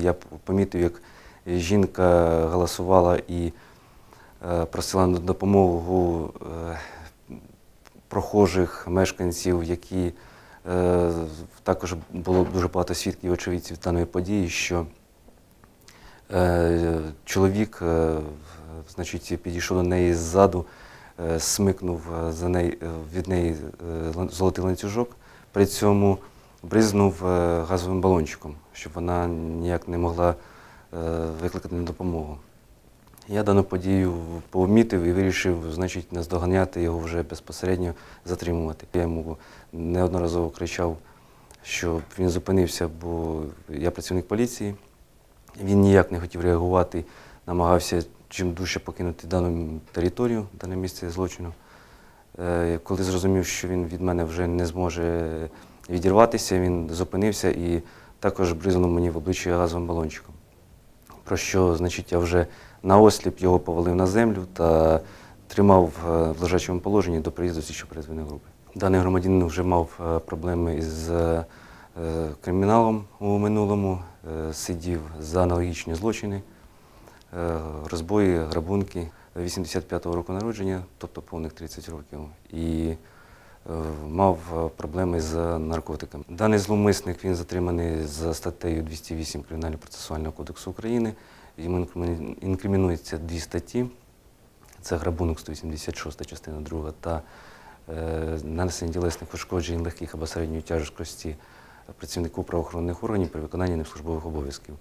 Я помітив, як жінка голосувала і е, просила на допомогу е, прохожих мешканців, які е, також було дуже багато свідків і очевидців даної події, що чоловік значить, підійшов до неї ззаду, смикнув за неї, від неї золотий ланцюжок, при цьому бризнув е, газовим балончиком, щоб вона ніяк не могла е, викликати на допомогу. Я дану подію помітив і вирішив, значить, наздоганяти його вже безпосередньо затримувати. Я йому неодноразово кричав, щоб він зупинився, бо я працівник поліції. Він ніяк не хотів реагувати, намагався чим дужче покинути дану територію, дане місце злочину. Е, Коли зрозумів, що він від мене вже не зможе відірватися, він зупинився і також бризнув мені в обличчя газовим балончиком. Про що, значить, я вже наосліп його повалив на землю та тримав е, в лежачому положенні до приїзду слідчо перезвільної групи. Даний громадянин вже мав е, проблеми з е, криміналом у минулому, сидів за аналогічні злочини, розбої, грабунки 85-го року народження, тобто повних 30 років. І мав е, проблеми з наркотиками. Даний зловмисник він затриманий за статтею 208 Кримінального процесуального кодексу України. Йому інкримі- інкримінується дві статті. Це грабунок 186 частина 2 та е, нанесення тілесних ушкоджень легких або середньої тяжкості працівнику правоохоронних органів при виконанні ним службових обов'язків.